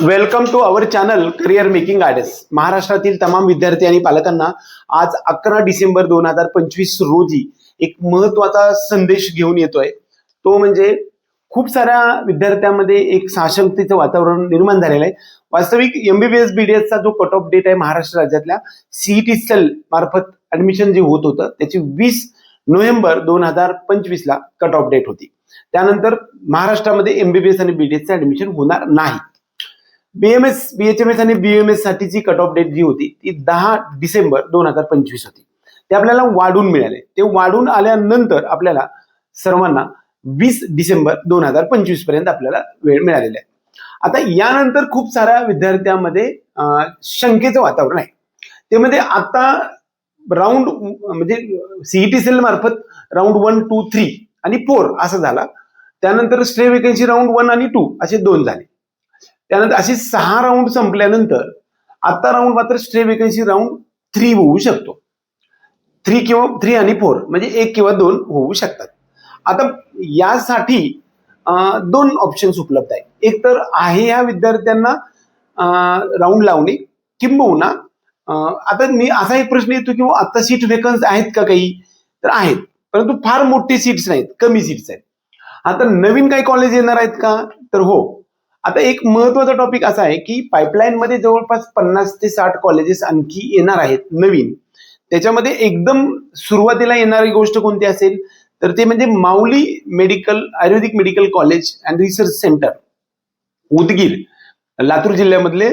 Welcome to our channel career making guidance महाराष्ट्रातील तमाम विद्यार्थी आणि पालकांना आज अकरा डिसेंबर दोन हजार पंचवीस रोजी एक महत्त्वाचा संदेश घेऊन येतोय. तो म्हणजे खूप साऱ्या विद्यार्थ्यांमध्ये एक साशंकतेचं वातावरण निर्माण झालेलं आहे. वास्तविक एमबीबीएस बीडीएसचा जो कट ऑफ डेट आहे महाराष्ट्र राज्यातल्या सीईटी सेल मार्फत ऍडमिशन जे होत होतं त्याची वीस नोव्हेंबर दोन हजार पंचवीसला कट ऑफ डेट होती. त्यानंतर महाराष्ट्रामध्ये एमबीबीएस आणि बीडीएसचं ऍडमिशन होणार नाही. बीएमएस बीएचएमएस आणि बीएमएस साठीची कट ऑफ डेट जी होती ती दहा डिसेंबर दोन हजार पंचवीस होती. ते आपल्याला वाढून मिळाले. ते वाढून आल्यानंतर आपल्याला सर्वांना वीस डिसेंबर दोन हजार पंचवीसपर्यंत आपल्याला वेळ मिळालेला आहे. आता यानंतर खूप साऱ्या विद्यार्थ्यांमध्ये शंकेचं वातावरण आहे. ते म्हणजे आता राऊंड म्हणजे सीईटी सेल मार्फत राऊंड वन टू थ्री आणि फोर असं झाला. त्यानंतर स्टे वेकेन्सी राऊंड वन आणि टू असे दोन झाले. त्यानंतर असे सहा राऊंड संपल्यानंतर आता राऊंड मात्र स्ट्रे वेकन्सी राऊंड थ्री होऊ शकतो. थ्री किंवा थ्री आणि फोर म्हणजे एक किंवा दोन होऊ शकतात. आता यासाठी दोन ऑप्शन्स उपलब्ध आहेत. एक तर आहे या विद्यार्थ्यांना राऊंड लावणे किंबहुना आता मी असा एक प्रश्न येतो की आता सीट वेकन्स आहेत का काही? तर आहेत. परंतु फार मोठी सीट्स नाहीत कमी सीट्स आहेत. आता नवीन काही कॉलेज येणार आहेत का? तर हो. आता एक महत्त्वाचा टॉपिक असा आहे की पाईपलाईन मध्ये जवळपास पन्नास ते साठ कॉलेजेस आणखी येणार आहेत नवीन. त्याच्यामध्ये एकदम सुरुवातीला येणारी गोष्ट कोणती असेल? तर ते म्हणजे Mauli medical Ayurvedic medical college and research centre Udgir Latur जिल्ह्यामधले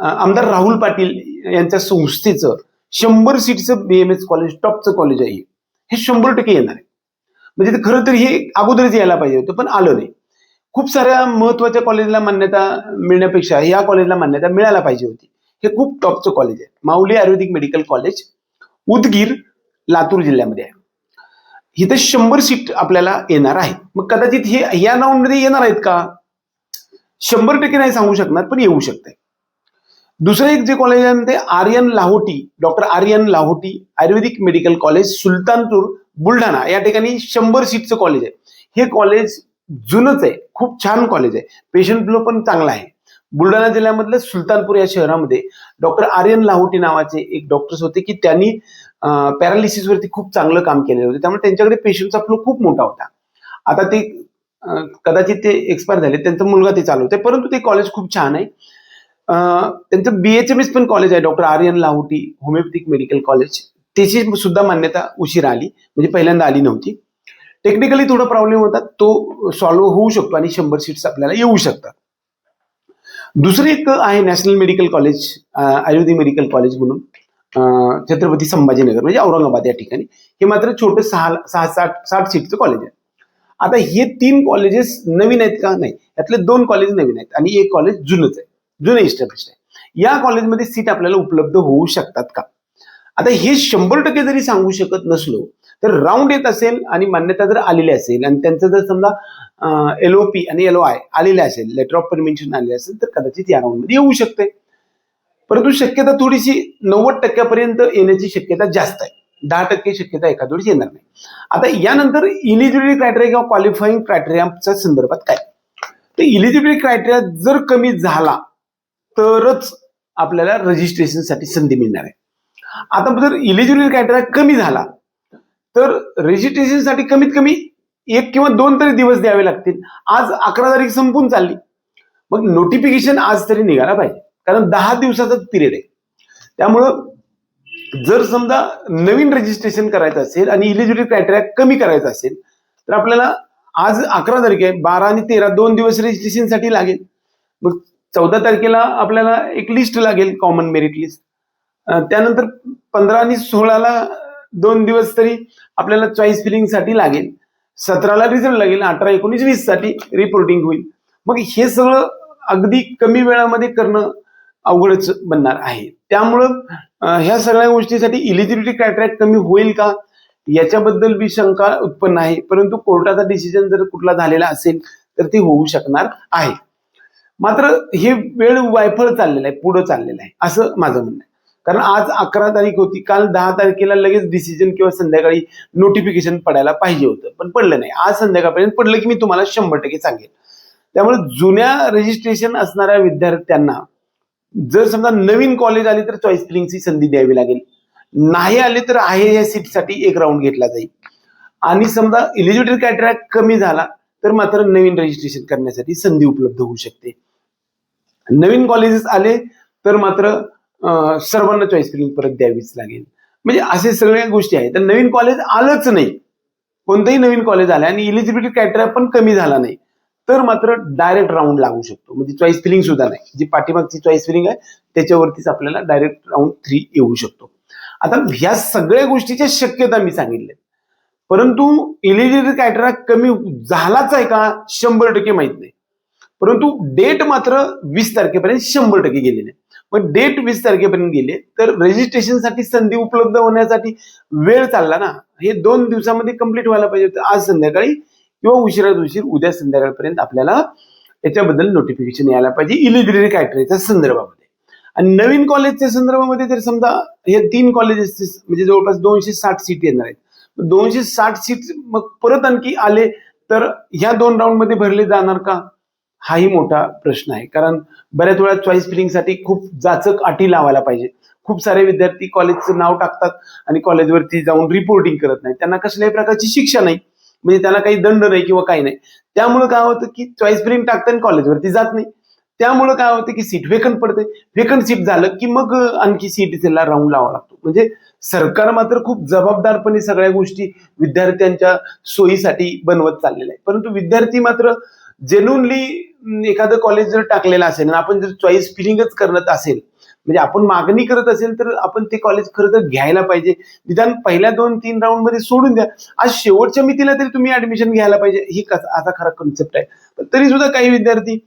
आमदार राहुल पाटील यांच्या संस्थेचं शंभर सीटचं एस कॉलेज टॉपचं कॉलेज आहे हे. शंभर टक्के येणार आहे. म्हणजे खरं तर हे अगोदरच यायला पाहिजे होतं पण आलं नाही. खूप साऱ्या महत्त्वाच्या कॉलेजला मान्यता मिळण्यापेक्षा या कॉलेजला मान्यता मिळायला पाहिजे होती. हे खूप टॉपचं कॉलेज आहे. माऊली आयुर्वेदिक मेडिकल कॉलेज उदगीर लातूर जिल्ह्यामध्ये आहे. इथे शंभर सीट आपल्याला येणार आहे मग कदाचित हे या राऊंडमध्ये येणार आहेत का? शंभर टक्के नाही सांगू शकणार पण येऊ शकते दुसरं एक जे कॉलेज आहे ते Aryan Lahoti doctor Aryan Lahoti Ayurvedic medical college Sultanpur Buldhana. या ठिकाणी शंभर सीटचं कॉलेज आहे. हे कॉलेज जुनच आहे. खूप छान कॉलेज आहे. पेशंट फ्लो पण चांगला आहे. बुलढाणा जिल्ह्यामधलं सुलतानपूर या शहरामध्ये डॉक्टर आर्यन लाहोटी नावाचे एक डॉक्टर्स होते की त्यांनी पॅरालिसिस वरती खूप चांगलं काम केलेलं होतं. त्यामुळे त्यांच्याकडे पेशंटचा फ्लो खूप मोठा होता. आता ते कदाचित ते एक्सपायर झाले. त्यांचा मुलगा ते चालवते परंतु ते कॉलेज खूप छान आहे. अं, त्यांचं बीएचएमएस पण कॉलेज आहे. Doctor Aryan Lahoti homoeopathic medical college त्याची सुद्धा मान्यता उशीर आली. म्हणजे पहिल्यांदा आली नव्हती. टेक्निकली थोडा प्रॉब्लेम होता तो सॉल्व्ह होऊ शकतो आणि शंभर सीट्स आपल्याला येऊ शकतात. दुसरी एक आहे national medical college Ayurvedic medical college म्हणून छत्रपती संभाजीनगर म्हणजे औरंगाबाद या ठिकाणी. हे मात्र छोटं सहा सहा साठ साठ सीटचं कॉलेज आहे. आता हे तीन कॉलेजेस नवीन आहेत का? नाही. यातले दोन कॉलेज नवीन आहेत आणि एक कॉलेज जुनंच आहे. जुनं इस्टॅब्लिश आहे. या कॉलेजमध्ये सीट आपल्याला उपलब्ध होऊ शकतात का? आता हे शंभर टक्के जरी सांगू शकत नसलो तर राऊंड येत असेल आणि मान्यता जर आलेली असेल आणि त्यांचं जर समजा एल ओ पी आणि एल ओ आय आलेले असेल लेटर ऑफ परमिशन आलेले असेल तर कदाचित या राऊंडमध्ये येऊ शकते. परंतु शक्यता थोडीशी नव्वद टक्क्यापर्यंत येण्याची शक्यता जास्त आहे. दहा टक्के शक्यता एखाद वेळेस येणार नाही. आता यानंतर इलिजिबिलिटी क्रायटेरिया किंवा क्वालिफाईंग क्रायटेरियाच्या संदर्भात काय? तर इलिजिबिलिटी क्रायटेरिया जर कमी झाला तरच आपल्याला रजिस्ट्रेशनसाठी संधी मिळणार आहे. आता जर इलिजिबिलिटी क्रायटेरिया कमी झाला तर रेजिस्ट्रेशनसाठी कमीत कमी एक किंवा दोन तरी दिवस द्यावे लागतील. आज अकरा तारीख संपून चालली. मग नोटिफिकेशन आज तरी निघाला पाहिजे. कारण दहा दिवसाचाच पिरियड आहे. त्यामुळं जर समजा नवीन रजिस्ट्रेशन करायचं असेल आणि इलिजिबिलिटी क्रायटेरिया कमी करायचा असेल तर आपल्याला आज अकरा तारीख आहे बारा आणि तेरा दोन दिवस रजिस्ट्रेशनसाठी लागेल. मग चौदा तारखेला आपल्याला एक लिस्ट लागेल कॉमन मेरिट लिस्ट त्यानंतर पंधरा आणि सोळाला दोन दिवस तरी आपल्याला चॉईस फिलिंगसाठी लागेल. सतराला रिझल्ट लागेल अठरा एकोणीस वीससाठी रिपोर्टिंग होईल. मग हे सगळं अगदी कमी वेळामध्ये करणं अवघडच बनणार आहे. त्यामुळं ह्या सगळ्या गोष्टीसाठी इलिजिबिलिटी क्रायटेरिया कमी होईल का? याच्याबद्दल बी शंका उत्पन्न आहे. परंतु कोर्टाचा डिसिजन जर कुठला झालेला असेल तर ते होऊ शकणार आहे. मात्र हे वेळ वायफळ चाललेलं आहे पुढं चाललेलं आहे. असं माझं म्हणणं आहे. कारण आज अकरा तारीख होती. काल दहा तारखेला लगेच डिसिजन किंवा संध्याकाळी नोटिफिकेशन पडायला पाहिजे होतं. पण पडलं नाही. आज संध्याकाळपर्यंत पडलं की मी तुम्हाला शंभर टक्के सांगेन. त्यामुळे जुन्या रजिस्ट्रेशन असणाऱ्या विद्यार्थ्यांना जर समजा नवीन कॉलेज आले तर चॉईस फिलिंगची संधी द्यावी लागेल. नाही आले तर आहे या सीटसाठी एक राऊंड घेतला जाईल. आणि समजा इलिजिबिलिटी क्रायटेरिया कमी झाला तर मात्र नवीन रजिस्ट्रेशन करण्यासाठी संधी उपलब्ध होऊ शकते. नवीन कॉलेजेस आले तर मात्र सर्वांना चॉईस फिलिंग परत द्यावीच लागेल. म्हणजे असे सगळ्या गोष्टी आहेत. तर नवीन कॉलेज आलंच नाही. कोणतंही नवीन कॉलेज आलं आणि इलिजिबिलिटी क्रायटेरिया पण कमी झाला नाही. तर मात्र डायरेक्ट राऊंड लागू शकतो. म्हणजे चॉईस फिलिंग सुद्धा नाही. जी पाठीमागची चॉईस फिलिंग आहे त्याच्यावरतीच आपल्याला डायरेक्ट राऊंड थ्री येऊ शकतो. आता ह्या सगळ्या गोष्टीच्या शक्यता मी सांगितल्या परंतु इलिजिबिलिटी क्रायटेरिया कमी झालाच आहे का? शंभर टक्के माहीत नाही. परंतु डेट मात्र वीस तारखेपर्यंत शंभर टक्के गेलेली आहे. पण डेट वीस तारखेपर्यंत गेले. तर रजिस्ट्रेशनसाठी संधी उपलब्ध होण्यासाठी वेळ चालला ना. हे दोन दिवसामध्ये कंप्लीट व्हायला पाहिजे होतं. आज संध्याकाळी किंवा उशिरात उशीर उद्या संध्याकाळपर्यंत आपल्याला याच्याबद्दल नोटिफिकेशन यायला पाहिजे. इलिजिबिलिटी क्रायटेरियाच्या संदर्भामध्ये. आणि नवीन कॉलेजच्या संदर्भामध्ये जर समजा हे तीन कॉलेजेस म्हणजे जवळपास दोनशे साठ सीट येणार आहेत. दोनशे साठ सीट मग परत आणखी आले तर ह्या दोन राऊंडमध्ये भरले जाणार का? हाही मोठा प्रश्न आहे. कारण बऱ्याच वेळा चॉईस फिलिंगसाठी खूप जाचक अटी लावायला पाहिजे. खूप सारे विद्यार्थी कॉलेजचं नाव टाकतात आणि कॉलेजवरती जाऊन रिपोर्टिंग करत नाही त्यांना कसल्याही प्रकारची शिक्षा नाही. म्हणजे त्यांना काही दंड नाही किंवा काही नाही. त्यामुळे काय होतं की चॉईस फिलिंग टाकताना कॉलेजवरती जात नाही. त्यामुळं काय होतं की सीट वेकंट पडते. वेकंट सीट झालं की मग आणखी सीट त्याला राऊंड लावा लागतो. म्हणजे सरकार मात्र खूप जबाबदारपणे सगळ्या गोष्टी विद्यार्थ्यांच्या सोयीसाठी बनवत चाललेल्या आहे. परंतु विद्यार्थी मात्र जेन्युनली एखादं कॉलेज जर टाकलेलं असेल आणि आपण जर चॉईस फिलिंगच करत असेल म्हणजे आपण मागणी करत असेल तर आपण ते कॉलेज खरं तर घ्यायला पाहिजे. निदान पहिल्या दोन तीन राऊंडमध्ये सोडून द्या. आज शेवटच्या मितीला तरी तुम्ही ऍडमिशन घ्यायला पाहिजे. ही कसा असा खरा कन्सेप्ट आहे. तरी सुद्धा काही विद्यार्थी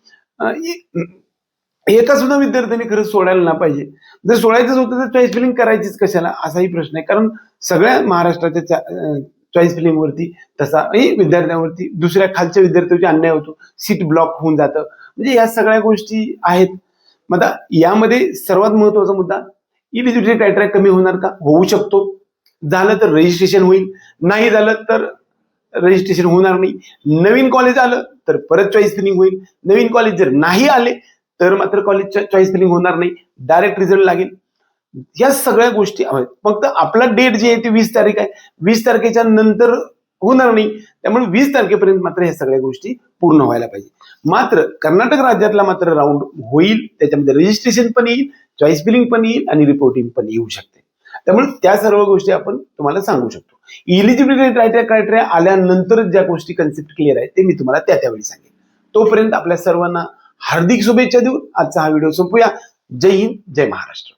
एका सुद्धा विद्यार्थ्यांनी खरं सोडायला ना पाहिजे. जर सोडायचंच होतं तर चॉईस फिलिंग करायचीच कशाला? असाही प्रश्न आहे. कारण सगळ्या महाराष्ट्राच्या चॉईस फिलिंगवरती तसा विद्यार्थ्यांवरती दुसऱ्या खालच्या विद्यार्थ्यांची अन्याय होतो. सीट ब्लॉक होऊन जातं. म्हणजे या सगळ्या गोष्टी आहेत. मग आता यामध्ये सर्वात महत्त्वाचा मुद्दा इलिजिबिलिटी क्रायटेरिया कमी होणार का? होऊ शकतो. झालं तर रजिस्ट्रेशन होईल. नाही झालं तर रजिस्ट्रेशन होणार नाही. नवीन कॉलेज आलं तर परत चॉईस फिलिंग होईल. नवीन कॉलेज जर नाही आले तर मात्र कॉलेजच्या चॉईस फिलिंग होणार नाही. डायरेक्ट रिझल्ट लागेल. या सगळ्या गोष्टी आहेत फक्त आपला डेट जे आहे ती वीस तारीख आहे. वीस तारखेच्या नंतर होणार नाही. त्यामुळे वीस तारखेपर्यंत मात्र ह्या सगळ्या गोष्टी पूर्ण व्हायला पाहिजे. मात्र कर्नाटक राज्यातला मात्र राऊंड होईल. त्याच्यामध्ये रजिस्ट्रेशन पण येईल चॉईस बिलिंग पण येईल आणि रिपोर्टिंग पण येऊ शकते. त्यामुळे त्या सर्व गोष्टी आपण तुम्हाला सांगू शकतो. इलिजिबिलिटी क्रायटेरिया क्रायटेरिया आल्यानंतर ज्या गोष्टी कन्सेप्ट क्लिअर आहे ते मी तुम्हाला त्या त्यावेळी सांगेन. तोपर्यंत आपल्या सर्वांना हार्दिक शुभेच्छा देऊन आजचा हा व्हिडिओ संपूया. जय हिंद जय महाराष्ट्र.